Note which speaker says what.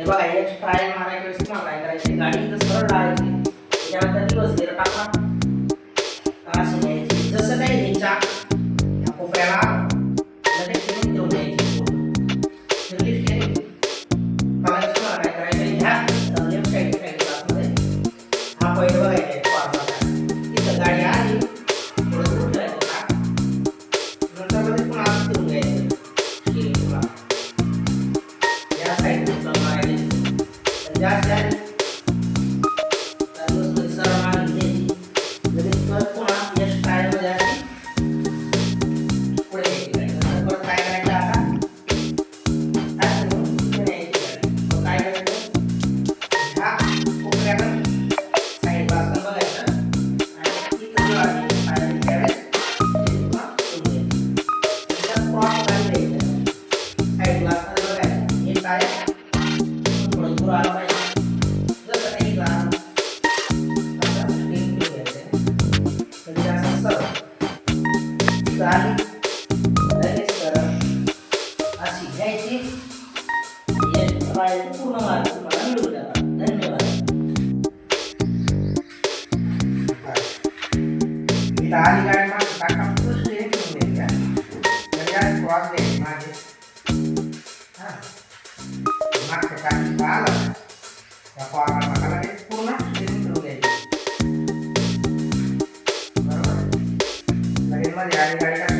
Speaker 1: हे बघा एक ट्राय मारायच्या वेळेस तुम्हाला गाडी सरळ त्याच्यामध्ये दिवस sekali dari saudara masih hei sih ya terakhir itu nomor Tadi kan emang ketangkap terus ya, kemudian yapar yani gerçekten